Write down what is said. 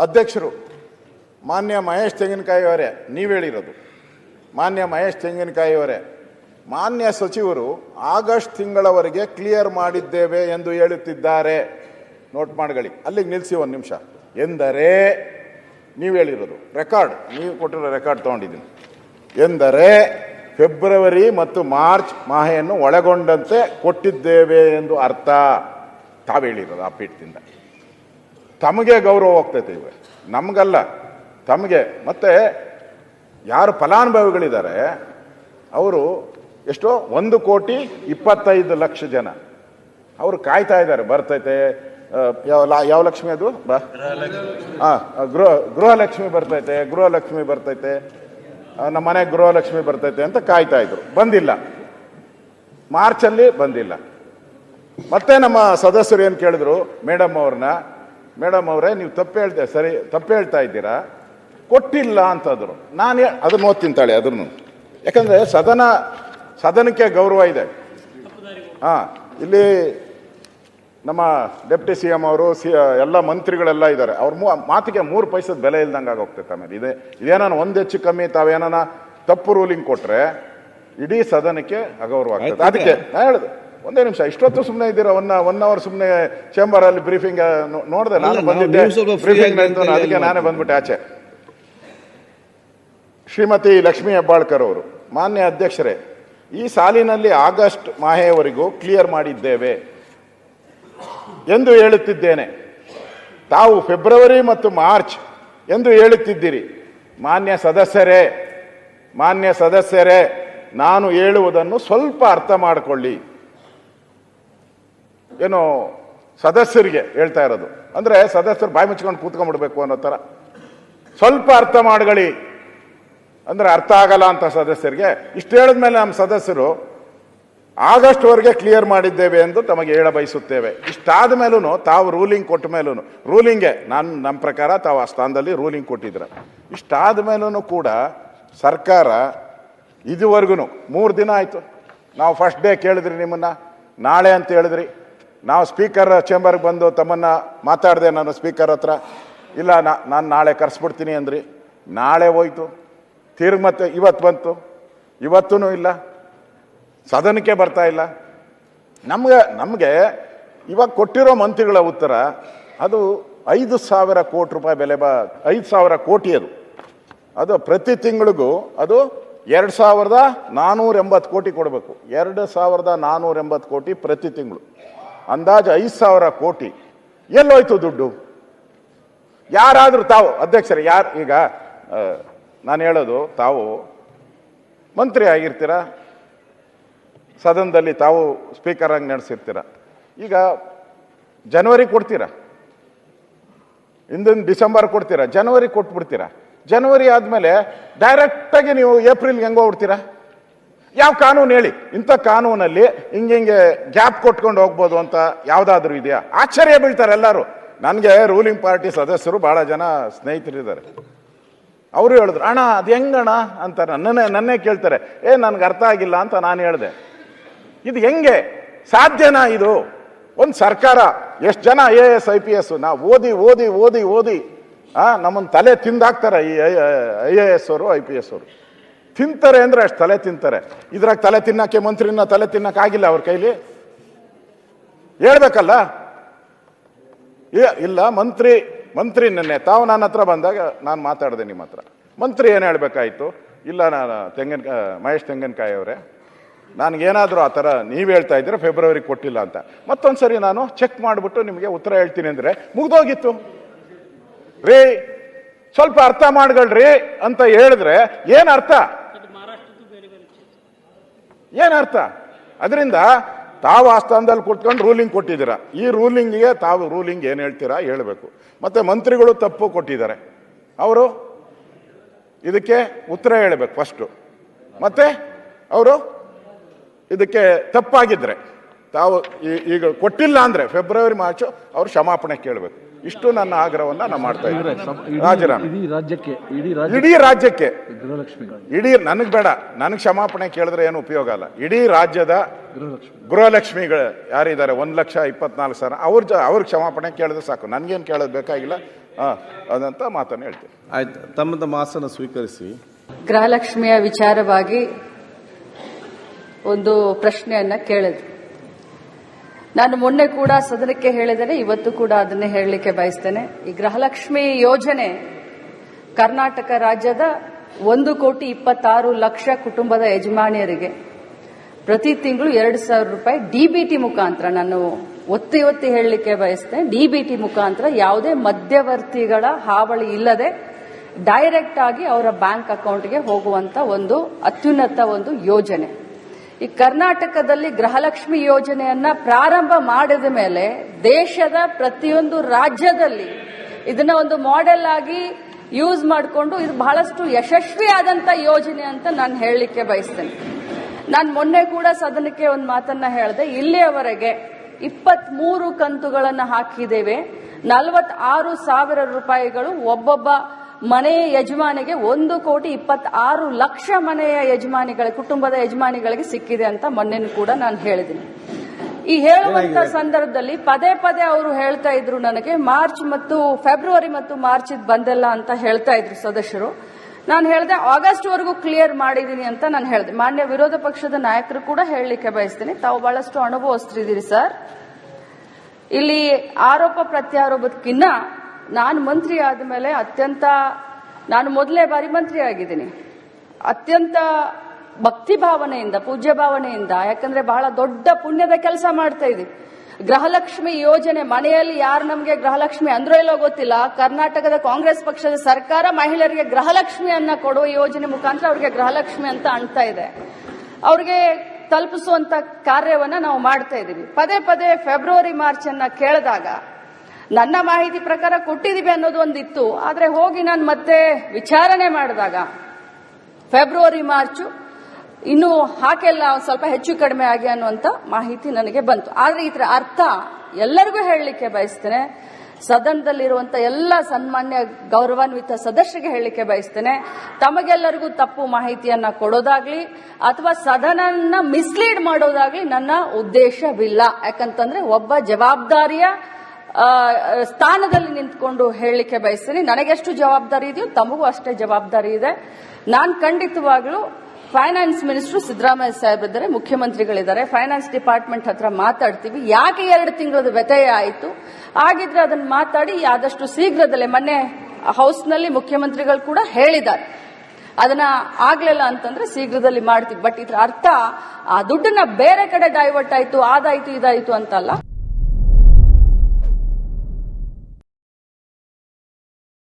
ಅಧ್ಯಕ್ಷರು, ಮಾನ್ಯ ಮಹೇಶ್ ತೆಂಗಿನಕಾಯಿ ಅವರೇ, ನೀವು ಹೇಳಿರೋದು. ಮಾನ್ಯ ಮಹೇಶ್ ತೆಂಗಿನಕಾಯಿ ಅವರೇ, ಮಾನ್ಯ ಸಚಿವರು ಆಗಸ್ಟ್ ತಿಂಗಳವರೆಗೆ ಕ್ಲಿಯರ್ ಮಾಡಿದ್ದೇವೆ ಎಂದು ಹೇಳುತ್ತಿದ್ದಾರೆ. ನೋಟ್ ಮಾಡ್ಕೊಳ್ಳಿ, ಅಲ್ಲಿಗೆ ನಿಲ್ಲಿಸಿ ಒಂದು ನಿಮಿಷ. ಎಂದರೆ, ನೀವು ಹೇಳಿರೋದು ರೆಕಾರ್ಡ್ ನೀವು ಕೊಟ್ಟಿರೋ ರೆಕಾರ್ಡ್ ತೊಗೊಂಡಿದ್ದೀನಿ. ಎಂದರೆ ಫೆಬ್ರವರಿ ಮತ್ತು ಮಾರ್ಚ್ ಮಾಹೆಯನ್ನು ಒಳಗೊಂಡಂತೆ ಕೊಟ್ಟಿದ್ದೇವೆ ಎಂದು ಅರ್ಥ. ತಾವು ಹೇಳಿರೋದು ಆ ಪೀಠದಿಂದ. ತಮಗೆ ಗೌರವ ಹೋಗ್ತೈತೆ ಇವೆ. ನಮಗಲ್ಲ. ತಮಗೆ. ಮತ್ತೆ ಯಾರು ಫಲಾನುಭವಿಗಳಿದ್ದಾರೆ ಅವರು ಎಷ್ಟೋ ಒಂದು ಕೋಟಿ ಇಪ್ಪತ್ತೈದು ಲಕ್ಷ ಜನ. ಅವರು ಕಾಯ್ತಾ ಇದ್ದಾರೆ. ಬರ್ತೈತೆ ಯಾವ ಲಾ- ಯಾವ ಲಕ್ಷ್ಮಿ ಅದು? ಬಾ. ಹಾಂ ಗೃಹ ಗೃಹಲಕ್ಷ್ಮಿ ಬರ್ತೈತೆ ಗೃಹಲಕ್ಷ್ಮಿ ಬರ್ತೈತೆ ನಮ್ಮ ಮನೆಗೆ ಗೃಹಲಕ್ಷ್ಮಿ ಬರ್ತೈತೆ ಅಂತ ಕಾಯ್ತಾ ಇದ್ರು. ಬಂದಿಲ್ಲ. ಮಾರ್ಚಲ್ಲಿ ಬಂದಿಲ್ಲ. ಮತ್ತೆ ನಮ್ಮ ಸದಸ್ಯರು ಏನು ಕೇಳಿದ್ರು? ಮೇಡಮ್ ಅವ್ರನ್ನ ಮೇಡಮ್ ಅವರೇ ನೀವು ತಪ್ಪು ಹೇಳ್ತಾ ಸರಿ ತಪ್ಪು ಹೇಳ್ತಾ ಇದ್ದೀರಾ? ಕೊಟ್ಟಿಲ್ಲ ಅಂತಂದ್ರು. ನಾನು ಅದನ್ನು ಅದನ್ನ ಓದ್ತೀನಿ ತಾಳೆ ಅದನ್ನು. ಯಾಕಂದ್ರೆ ಸದನ ಸದನಕ್ಕೆ ಗೌರವ ಇದೆ. ಹಾಂ ಇಲ್ಲಿ ನಮ್ಮ ಡೆಪ್ಟಿ ಸಿ ಎಂ ಅವರು ಸಿ ಎಲ್ಲ ಮಂತ್ರಿಗಳೆಲ್ಲ ಇದ್ದಾರೆ. ಅವ್ರ ಮೂ ಮಾತಿಗೆ ಮೂರು ಪೈಸದ ಬೆಲೆ ಇಲ್ದಂಗೆ ಆಗೋಗ್ತೈತೆ ಆಮೇಲೆ ಇದೇ ಇದೇನಾನ ಒಂದು ಹೆಚ್ಚು ಕಮ್ಮಿ ತಾವೇನಾನ ತಪ್ಪು ರೂಲಿಂಗ್ ಕೊಟ್ಟರೆ ಇಡೀ ಸದನಕ್ಕೆ ಅಗೌರವ ಆಗ್ತದೆ. ಅದಕ್ಕೆ ನಾನು ಹೇಳಿದೆ. ಒಂದೇ ನಿಮಿಷ ಇಷ್ಟೊತ್ತು ಸುಮ್ಮನೆ ಇದ್ದೀರಾ? ಒನ್ ಒನ್ ಅವರ್ ಸುಮ್ಮನೆ ಚೇಂಬರ್ ಅಲ್ಲಿ ಬ್ರೀಫಿಂಗ್ ನೋಡಿದೆ ನಾನು ಬಂದಿದ್ದೆ ಬ್ರೀಫಿಂಗ್ ಅದಕ್ಕೆ ನಾನೇ ಬಂದ್ಬಿಟ್ಟೆ ಆಚೆ. ಶ್ರೀಮತಿ ಲಕ್ಷ್ಮೀ ಹೆಬ್ಬಾಳ್ಕರ್ ಅವರು ಮಾನ್ಯ ಅಧ್ಯಕ್ಷರೇ ಈ ಸಾಲಿನಲ್ಲಿ ಆಗಸ್ಟ್ ಮಾಹೆಯವರೆಗೂ ಕ್ಲಿಯರ್ ಮಾಡಿದ್ದೇವೆ ಎಂದು ಹೇಳುತ್ತಿದ್ದೇನೆ. ತಾವು ಫೆಬ್ರವರಿ ಮತ್ತು ಮಾರ್ಚ್ ಎಂದು ಹೇಳುತ್ತಿದ್ದೀರಿ. ಮಾನ್ಯ ಸದಸ್ಯರೇ ಮಾನ್ಯ ಸದಸ್ಯರೇ ನಾನು ಹೇಳುವುದನ್ನು ಸ್ವಲ್ಪ ಅರ್ಥ ಮಾಡಿಕೊಳ್ಳಿ. ಏನು ಸದಸ್ಯರಿಗೆ ಹೇಳ್ತಾ ಇರೋದು. ಅಂದರೆ ಸದಸ್ಯರು ಬಾಯಿ ಮುಚ್ಕೊಂಡು ಕೂತ್ಕೊಂಡ್ಬಿಡ್ಬೇಕು ಅನ್ನೋ ಥರ ಸ್ವಲ್ಪ ಅರ್ಥ ಮಾಡ್ಕೊಳ್ಳಿ. ಅಂದರೆ ಅರ್ಥ ಆಗಲ್ಲ ಅಂತ ಸದಸ್ಯರಿಗೆ. ಇಷ್ಟು ಹೇಳಿದ್ಮೇಲೆ ನಮ್ಮ ಸದಸ್ಯರು ಆಗಸ್ಟ್ ವರೆಗೆ ಕ್ಲಿಯರ್ ಮಾಡಿದ್ದೇವೆ ಎಂದು ತಮಗೆ ಹೇಳ ಬಯಸುತ್ತೇವೆ ಇಷ್ಟಾದ ಮೇಲೂ ತಾವು ರೂಲಿಂಗ್ ಕೊಟ್ಟ ಮೇಲೂ ರೂಲಿಂಗೆ ನಾನು ನಮ್ಮ ಪ್ರಕಾರ ತಾವು ಆ ಸ್ಥಾನದಲ್ಲಿ ರೂಲಿಂಗ್ ಕೊಟ್ಟಿದ್ರೆ. ಇಷ್ಟಾದ ಮೇಲೂ ಕೂಡ ಸರ್ಕಾರ ಇದುವರೆಗೂ ಮೂರು ದಿನ ಆಯಿತು. ನಾವು ಫಸ್ಟ್ ಡೇ ಕೇಳಿದ್ರಿ ನಿಮ್ಮನ್ನ, ನಾಳೆ ಅಂತ ಹೇಳಿದ್ರಿ. ನಾವು ಸ್ಪೀಕರ್ ಚೇಂಬರ್ಗೆ ಬಂದು ತಮ್ಮನ್ನ ಮಾತಾಡಿದೆ ನಾನು ಸ್ಪೀಕರ್ ಹತ್ರ. ಇಲ್ಲ ನಾನು ನಾಳೆ ಕರೆಸ್ಬಿಡ್ತೀನಿ ಅಂದ್ರಿ. ನಾಳೆ ಹೋಯ್ತು. ತಿರ್ಗಿ ಮತ್ತೆ ಇವತ್ತು ಬಂತು. ಇವತ್ತೂ ಇಲ್ಲ. ಸದನಕ್ಕೆ ಬರ್ತಾ ಇಲ್ಲ. ನಮ್ಗೆ, ನಮಗೆ ಇವಾಗ ಕೊಟ್ಟಿರೋ ಮಂತ್ರಿಗಳ ಉತ್ತರ ಅದು ಐದು ಸಾವಿರ ಕೋಟಿ ರೂಪಾಯಿ ಬೆಲೆ ಬ, ಐದು ಸಾವಿರ ಕೋಟಿ ಅದು. ಅದು ಪ್ರತಿ ತಿಂಗಳಿಗೂ ಅದು ಎರಡು ಸಾವಿರದ ನಾನ್ನೂರ ಎಂಬತ್ತು ಕೋಟಿ ಕೊಡಬೇಕು. ಎರಡು ಸಾವಿರದ ನಾನ್ನೂರ ಎಂಬತ್ತು ಕೋಟಿ ಪ್ರತಿ ತಿಂಗಳು. ಅಂದಾಜು ಐದು ಸಾವಿರ ಕೋಟಿ. ಎಲ್ಲೋಯ್ತು ದುಡ್ಡು? ಯಾರಾದರೂ ತಾವು, ಅಧ್ಯಕ್ಷರೇ, ಯಾರು, ಈಗ ನಾನು ಹೇಳೋದು, ತಾವು ಮಂತ್ರಿ ಆಗಿರ್ತೀರಾ? ಸದನದಲ್ಲಿ ತಾವು ಸ್ಪೀಕರ್ ಆಗಿ ನಡೆಸಿರ್ತೀರ? ಈಗ ಜನವರಿ ಕೊಡ್ತೀರಾ? ಹಿಂದಿನ ಡಿಸೆಂಬರ್ ಕೊಡ್ತೀರಾ? ಜನವರಿ ಕೊಟ್ಬಿಡ್ತೀರಾ? ಜನವರಿ ಆದಮೇಲೆ ಡೈರೆಕ್ಟಾಗಿ ನೀವು ಏಪ್ರಿಲ್ಗೆ ಹೆಂಗೆ ಹೋಗ್ಬಿಡ್ತೀರಾ? ಯಾವ ಕಾನೂನು ಹೇಳಿ? ಇಂಥ ಕಾನೂನಲ್ಲಿ ಹಿಂಗೆ ಹಿಂಗೆ ಗ್ಯಾಪ್ ಕೊಟ್ಕೊಂಡು ಹೋಗ್ಬೋದು ಅಂತ ಯಾವುದಾದ್ರೂ ಇದೆಯಾ? ಆಶ್ಚರ್ಯ ಬೀಳ್ತಾರೆ ಎಲ್ಲರೂ. ನನಗೆ ರೂಲಿಂಗ್ ಪಾರ್ಟಿ ಸದಸ್ಯರು ಭಾಳ ಜನ ಸ್ನೇಹಿತರಿದ್ದಾರೆ. ಅವರು ಹೇಳಿದ್ರು, ಅಣ್ಣ, ಅದು ಹೆಂಗಣ್ಣ? ಅಂತ ನನ್ನೇ ನನ್ನೇ ಕೇಳ್ತಾರೆ, ಏ, ನನಗೆ ಅರ್ಥ ಆಗಿಲ್ಲ ಅಂತ ನಾನು ಹೇಳಿದೆ. ಇದು ಹೆಂಗೆ? ಸಾಧ್ಯನಾ ಇದು? ಒಂದು ಸರ್ಕಾರ, ಎಷ್ಟು ಜನ I A S I P S ನಾವು ಓದಿ ಓದಿ ಓದಿ ಓದಿ, ಆ ನಮ್ಮನ್ನು ತಲೆ ತಿಂದಾಕ್ತಾರೆ ಈ ಐ ಎ ಎಸ್ ಅವರು ಐ ಪಿ ಎಸ್ ಅವರು. ತಿಂತಾರೆ ಅಂದ್ರೆ ಅಷ್ಟು ತಲೆ ತಿಂತಾರೆ. ಇದ್ರಾಗ ತಲೆ ತಿನ್ನಕ್ಕೆ, ಮಂತ್ರಿನ ತಲೆ ತಿನ್ನಕ್ಕೆ ಆಗಿಲ್ಲ ಅವ್ರ ಕೈಲಿ? ಹೇಳ್ಬೇಕಲ್ಲ? ಏ, ಇಲ್ಲ, ಮಂತ್ರಿ ಮಂತ್ರಿ ನೆನ್ನೆ, ತಾವು ನನ್ನ ಹತ್ರ ಬಂದಾಗ ನಾನು ಮಾತಾಡಿದೆ ನಿಮ್ಮ ಹತ್ರ. ಮಂತ್ರಿ ಏನು ಹೇಳ್ಬೇಕಾಯ್ತು? ಇಲ್ಲ, ನಾನು ತೆಂಗಿನ ಮಹೇಶ್ ತೆಂಗಿನಕಾಯಿ ಅವರೇ. ನನಗೇನಾದರೂ ಆ ಥರ ನೀವು ಹೇಳ್ತಾ ಇದ್ದೀರ ಫೆಬ್ರವರಿ ಕೊಟ್ಟಿಲ್ಲ ಅಂತ. ಮತ್ತೊಂದು ಸರಿ ನಾನು ಚೆಕ್ ಮಾಡಿಬಿಟ್ಟು ನಿಮಗೆ ಉತ್ತರ ಹೇಳ್ತೀನಿ ಅಂದರೆ ಮುಗ್ದೋಗಿತ್ತು. ರೀ, ಸ್ವಲ್ಪ ಅರ್ಥ ಮಾಡ್ಗಳ್ರಿ ಅಂತ ಹೇಳಿದ್ರೆ ಏನು ಅರ್ಥ? ಏನು ಅರ್ಥ? ಅದರಿಂದ ತಾವು ಆ ಸ್ಥಾನದಲ್ಲಿ ಕೂತ್ಕೊಂಡು ರೂಲಿಂಗ್ ಕೊಟ್ಟಿದ್ದೀರಾ. ಈ ರೂಲಿಂಗಿಗೆ ತಾವು ರೂಲಿಂಗ್ ಏನು ಹೇಳ್ತೀರಾ ಹೇಳಬೇಕು. ಮತ್ತು ಮಂತ್ರಿಗಳು ತಪ್ಪು ಕೊಟ್ಟಿದ್ದಾರೆ. ಅವರು? ಇದಕ್ಕೆ ಉತ್ತರ ಹೇಳಬೇಕು ಫಸ್ಟು. ಮತ್ತೆ? ಅವರು? ಇದಕ್ಕೆ ತಪ್ಪಾಗಿದ್ರೆ. ತಾವು ಈಗ ಕೊಟ್ಟಿಲ್ಲ ಅಂದರೆ, ಫೆಬ್ರವರಿ, ಮಾರ್ಚು ಅವರು ಕ್ಷಮಾಪಣೆ ಕೇಳಬೇಕು. ಇಷ್ಟು ನನ್ನ ಆಗ್ರಹವನ್ನ ನಾನು ಮಾಡ್ತಾ ಇದ್ದೀನಿ. ರಾಜೀನಾಮೆ. ಇಡೀ ರಾಜ್ಯಕ್ಕೆ ಇಡೀ ರಾಜ್ಯ ಇಡೀ ರಾಜ್ಯಕ್ಕೆ. ಗೃಹಲಕ್ಷ್ಮಿ ಇಡೀ ನನಗೆ ಬೇಡ. ನನಗೆ ಕ್ಷಮಾಪಣೆ ಕೇಳಿದ್ರೆ ಏನು ಉಪಯೋಗ ಅಲ್ಲ ಇಡೀ ರಾಜ್ಯದ ಗೃಹಲಕ್ಷ್ಮಿ ಗೃಹಲಕ್ಷ್ಮಿಗಳು ಯಾರಿದ್ದಾರೆ? ಒಂದು ಲಕ್ಷ ಇಪ್ಪತ್ನಾಲ್ಕು ಸಾವಿರ. ಅವ್ರ ಜ ಅವ್ರಿಗೆ ಕ್ಷಮಾಪಣೆ ಕೇಳಿದ್ರೆ ಸಾಕು. ನನಗೇನು ಕೇಳೋದು ಬೇಕಾಗಿಲ್ಲ. ಹಾಂ ಅದಂತ ಮಾತನ್ನು ಹೇಳ್ತೀನಿ. ಆಯ್ತು ತಮ್ಮ ಮಾಸನ ಸ್ವೀಕರಿಸಿ. ಗೃಹಲಕ್ಷ್ಮಿಯ ವಿಚಾರವಾಗಿ ಒಂದು ಪ್ರಶ್ನೆಯನ್ನ ಕೇಳಿದ್ರು ನಾನು ಮೊನ್ನೆ ಕೂಡ ಸದನಕ್ಕೆ ಹೇಳಿದರೆ ಇವತ್ತು ಕೂಡ ಅದನ್ನೇ ಹೇಳಲಿಕ್ಕೆ ಬಯಸ್ತೇನೆ. ಈ ಗೃಹಲಕ್ಷ್ಮಿ ಯೋಜನೆ ಕರ್ನಾಟಕ ರಾಜ್ಯದ ಒಂದು ಕೋಟಿ ಇಪ್ಪತ್ತಾರು ಲಕ್ಷ ಕುಟುಂಬದ ಯಜಮಾನಿಯರಿಗೆ ಪ್ರತಿ ತಿಂಗಳು ಎರಡು ಸಾವಿರ ರೂಪಾಯಿ ಡಿಬಿಟಿ ಮುಖಾಂತರ ನಾನು ಒತ್ತಿ ಒತ್ತಿ ಹೇಳಲಿಕ್ಕೆ ಬಯಸ್ತೇನೆ. ಡಿಬಿಟಿ ಮುಖಾಂತರ ಯಾವುದೇ ಮಧ್ಯವರ್ತಿಗಳ ಹಾವಳಿ ಇಲ್ಲದೆ ಡೈರೆಕ್ಟ್ ಆಗಿ ಅವರ ಬ್ಯಾಂಕ್ ಅಕೌಂಟ್ಗೆ ಹೋಗುವಂತ ಒಂದು ಅತ್ಯುನ್ನತ ಒಂದು ಯೋಜನೆ. ಈ ಕರ್ನಾಟಕದಲ್ಲಿ ಗೃಹಲಕ್ಷ್ಮಿ ಯೋಜನೆಯನ್ನ ಪ್ರಾರಂಭ ಮಾಡಿದ ಮೇಲೆ ದೇಶದ ಪ್ರತಿಯೊಂದು ರಾಜ್ಯದಲ್ಲಿ ಇದನ್ನ ಒಂದು ಮಾಡೆಲ್ ಆಗಿ ಯೂಸ್ ಮಾಡಿಕೊಂಡು ಇದು ಬಹಳಷ್ಟು ಯಶಸ್ವಿಯಾದಂತ ಯೋಜನೆ ಅಂತ ನಾನು ಹೇಳಲಿಕ್ಕೆ ಬಯಸ್ತೇನೆ. ನಾನು ಮೊನ್ನೆ ಕೂಡ ಸದನಕ್ಕೆ ಒಂದು ಮಾತನ್ನ ಹೇಳಿದೆ. ಇಲ್ಲಿಯವರೆಗೆ ಇಪ್ಪತ್ಮೂರು ಕಂತುಗಳನ್ನು ಹಾಕಿದ್ದೇವೆ. ನಲವತ್ತಾರು ಸಾವಿರ ರೂಪಾಯಿಗಳು ಒಬ್ಬೊಬ್ಬ ಮನೆಯ ಯಜಮಾನಿಗೆ ಒಂದು ಕೋಟಿ ಇಪ್ಪತ್ತಾರು ಲಕ್ಷ ಮನೆಯ ಯಜಮಾನಿಗಳ ಕುಟುಂಬದ ಯಜಮಾನಿಗಳಿಗೆ ಸಿಕ್ಕಿದೆ ಅಂತ ಮೊನ್ನೆನೂ ಕೂಡ ನಾನು ಹೇಳಿದ್ದೀನಿ. ಈ ಹೇಳುವಂತ ಸಂದರ್ಭದಲ್ಲಿ ಪದೇ ಪದೇ ಅವರು ಹೇಳ್ತಾ ಇದ್ರು ನನಗೆ ಮಾರ್ಚ್ ಮತ್ತು ಫೆಬ್ರವರಿ ಮತ್ತು ಮಾರ್ಚ್ ಇದು ಬಂದಲ್ಲ ಅಂತ ಹೇಳ್ತಾ ಇದ್ರು ಸದಸ್ಯರು. ನಾನು ಹೇಳಿದೆ ಆಗಸ್ಟ್ ವರೆಗೂ ಕ್ಲಿಯರ್ ಮಾಡಿದ್ದೀನಿ ಅಂತ ನಾನು ಹೇಳಿದೆ. ಮಾನ್ಯ ವಿರೋಧ ಪಕ್ಷದ ನಾಯಕರು ಕೂಡ ಹೇಳಲಿಕ್ಕೆ ಬಯಸ್ತೀನಿ. ತಾವು ಬಹಳಷ್ಟು ಅನುಭವಿಸ್ತಿದ್ದೀರಿ ಸರ್. ಇಲ್ಲಿ ಆರೋಪ ಪ್ರತ್ಯಾರೋಪಕ್ಕಿನ್ನ ನಾನು ಮಂತ್ರಿ ಆದಮೇಲೆ ಅತ್ಯಂತ, ನಾನು ಮೊದಲೇ ಬಾರಿ ಮಂತ್ರಿ ಆಗಿದ್ದೀನಿ. ಅತ್ಯಂತ ಭಕ್ತಿ ಭಾವನೆಯಿಂದ, ಪೂಜ್ಯ ಭಾವನೆಯಿಂದ, ಯಾಕಂದ್ರೆ ಬಹಳ ದೊಡ್ಡ ಪುಣ್ಯದ ಕೆಲಸ ಮಾಡ್ತಾ ಇದ್ದೀವಿ ಗೃಹಲಕ್ಷ್ಮಿ ಯೋಜನೆ, ಮನೆಯಲ್ಲಿ ಯಾರು ನಮಗೆ ಗೃಹಲಕ್ಷ್ಮಿ ಅಂದ್ರೆ ಇಲ್ಲೋ ಗೊತ್ತಿಲ್ಲ, ಕರ್ನಾಟಕದ ಕಾಂಗ್ರೆಸ್ ಪಕ್ಷದ ಸರ್ಕಾರ ಮಹಿಳೆಯರಿಗೆ ಗೃಹಲಕ್ಷ್ಮಿಯನ್ನ ಕೊಡುವ ಯೋಜನೆ ಮುಖಾಂತರ ಅವರಿಗೆ ಗೃಹಲಕ್ಷ್ಮಿ ಅಂತ ಅಣ್ತಾ ಇದೆ. ಅವ್ರಿಗೆ ತಲುಪಿಸುವಂತ ಕಾರ್ಯವನ್ನ ನಾವು ಮಾಡ್ತಾ ಇದ್ದೀವಿ. ಪದೇ ಪದೇ ಫೆಬ್ರವರಿ ಮಾರ್ಚ್ ಅನ್ನ ಕೇಳಿದಾಗ ನನ್ನ ಮಾಹಿತಿ ಪ್ರಕಾರ ಕೊಟ್ಟಿದ್ದೀವಿ ಅನ್ನೋದು ಒಂದಿತ್ತು. ಆದರೆ ಹೋಗಿ ನಾನು ಮತ್ತೆ ವಿಚಾರಣೆ ಮಾಡಿದಾಗ, ಫೆಬ್ರವರಿ, ಮಾರ್ಚು, ಇನ್ನು ಹಾಕೆಲ್ಲ ಸ್ವಲ್ಪ ಹೆಚ್ಚು ಕಡಿಮೆ ಆಗಿ ಅನ್ನುವಂತ ಮಾಹಿತಿ ನನಗೆ ಬಂತು. ಆದರೆ ಇದರ ಅರ್ಥ ಎಲ್ಲರಿಗೂ ಹೇಳಲಿಕ್ಕೆ ಬಯಸ್ತೇನೆ. ಸದನದಲ್ಲಿರುವಂತ ಎಲ್ಲ ಸನ್ಮಾನ್ಯ ಗೌರವಾನ್ವಿತ ಸದಸ್ಯರಿಗೆ ಹೇಳಲಿಕ್ಕೆ ಬಯಸ್ತೇನೆ. ತಮಗೆಲ್ಲರಿಗೂ ತಪ್ಪು ಮಾಹಿತಿಯನ್ನ ಕೊಡೋದಾಗ್ಲಿ, ಅಥವಾ ಸದನನ್ನ ಮಿಸ್ಲೀಡ್ ಮಾಡೋದಾಗ್ಲಿ ನನ್ನ ಉದ್ದೇಶವಿಲ್ಲ. ಯಾಕಂತಂದ್ರೆ ಒಬ್ಬ ಜವಾಬ್ದಾರಿಯ ಸ್ಥಾನದಲ್ಲಿ ನಿಂತ್ಕೊಂಡು ಹೇಳಲಿಕ್ಕೆ ಬಯಸ್ತೀನಿ. ನನಗೆಷ್ಟು ಜವಾಬ್ದಾರಿ ಇದೆಯೋ ತಮಗೂ ಅಷ್ಟೇ ಜವಾಬ್ದಾರಿ ಇದೆ. ನಾನು ಖಂಡಿತವಾಗ್ಲೂ ಫೈನಾನ್ಸ್ ಮಿನಿಸ್ಟರ್ ಸಿದ್ದರಾಮಯ್ಯ ಸಾಹೇಬ್ ಇದ್ದಾರೆ, ಮುಖ್ಯಮಂತ್ರಿಗಳಿದ್ದಾರೆ. ಫೈನಾನ್ಸ್ ಡಿಪಾರ್ಟ್ಮೆಂಟ್ ಹತ್ರ ಮಾತಾಡ್ತೀವಿ. ಯಾಕೆ ಎರಡು ತಿಂಗಳದ ವ್ಯತ್ಯಯ ಆಯಿತು? ಆಗಿದ್ರೆ ಅದನ್ನು ಮಾತಾಡಿ ಆದಷ್ಟು ಶೀಘ್ರದಲ್ಲೇ ಮೊನ್ನೆ ಹೌಸ್ನಲ್ಲಿ ಮುಖ್ಯಮಂತ್ರಿಗಳು ಕೂಡ ಹೇಳಿದ್ದಾರೆ. ಅದನ್ನ ಆಗ್ಲಿಲ್ಲ ಅಂತಂದ್ರೆ ಶೀಘ್ರದಲ್ಲಿ ಮಾಡ್ತೀವಿ. ಬಟ್ ಇದ್ರ ಅರ್ಥ ಆ ದುಡ್ಡನ್ನ ಬೇರೆ ಕಡೆ ಡೈವರ್ಟ್ ಆಯ್ತು ಅದಾಯ್ತು ಇದಾಯ್ತು ಅಂತಲ್ಲ.